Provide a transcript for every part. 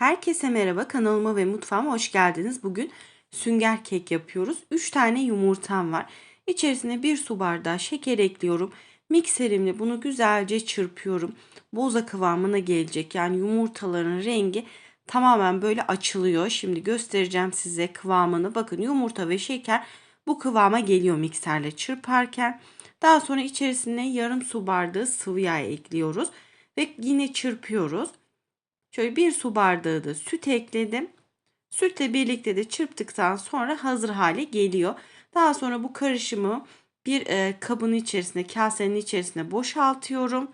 Herkese merhaba kanalıma ve mutfağıma hoş geldiniz. Bugün sünger kek yapıyoruz. 3 tane yumurtam var. İçerisine 1 su bardağı şeker ekliyorum. Mikserimle bunu güzelce çırpıyorum. Boza kıvamına gelecek. Yani yumurtaların rengi tamamen böyle açılıyor. Şimdi göstereceğim size kıvamını. Bakın yumurta ve şeker bu kıvama geliyor mikserle çırparken. Daha sonra içerisine yarım su bardağı sıvı yağ ekliyoruz. Ve yine çırpıyoruz. Şöyle bir su bardağı da süt ekledim. Sütle birlikte de çırptıktan sonra hazır hale geliyor. Daha sonra bu karışımı bir e, kabın içerisine, kasenin içerisine boşaltıyorum.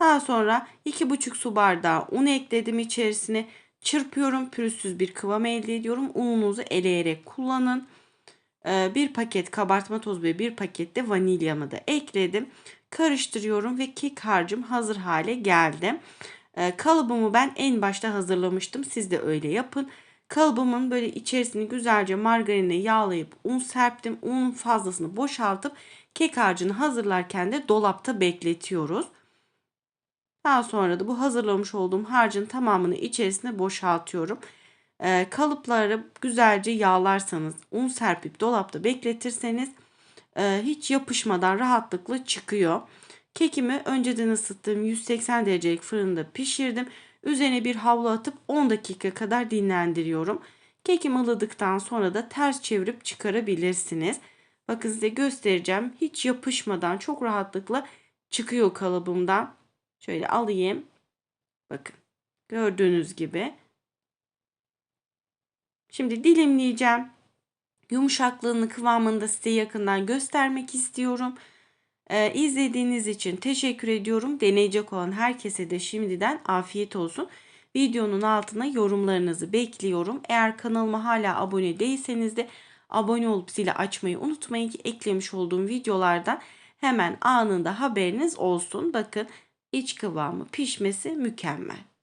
Daha sonra 2,5 su bardağı un ekledim içerisine. Çırpıyorum, pürüzsüz bir kıvam elde ediyorum. Ununuzu eleyerek kullanın. E, bir paket kabartma tozu ve bir paket de vanilyamı da ekledim. Karıştırıyorum ve kek harcım hazır hale geldi. E, kalıbımı ben en başta hazırlamıştım. Siz de öyle yapın. Kalıbımın böyle içerisini güzelce margarinle yağlayıp un serptim. Unun fazlasını boşaltıp kek harcını hazırlarken de dolapta bekletiyoruz. Daha sonra da bu hazırlamış olduğum harcın tamamını içerisine boşaltıyorum. Ee, kalıpları güzelce yağlarsanız, un serpip dolapta bekletirseniz e, hiç yapışmadan rahatlıkla çıkıyor. Kekimi önceden ısıttığım 180 derecelik fırında pişirdim. Üzerine bir havlu atıp 10 dakika kadar dinlendiriyorum. Kekim ılıdıktan sonra da ters çevirip çıkarabilirsiniz. Bakın size göstereceğim. Hiç yapışmadan çok rahatlıkla çıkıyor kalıbımdan. Şöyle alayım. Bakın. Gördüğünüz gibi. Şimdi dilimleyeceğim. Yumuşaklığını kıvamını da size yakından göstermek istiyorum. Ee, izlediğiniz için teşekkür ediyorum. Deneyecek olan herkese de şimdiden afiyet olsun. Videonun altına yorumlarınızı bekliyorum. Eğer kanalıma hala abone değilseniz de abone olup zili açmayı unutmayın ki eklemiş olduğum videolardan hemen anında haberiniz olsun. Bakın iç kıvamı pişmesi mükemmel.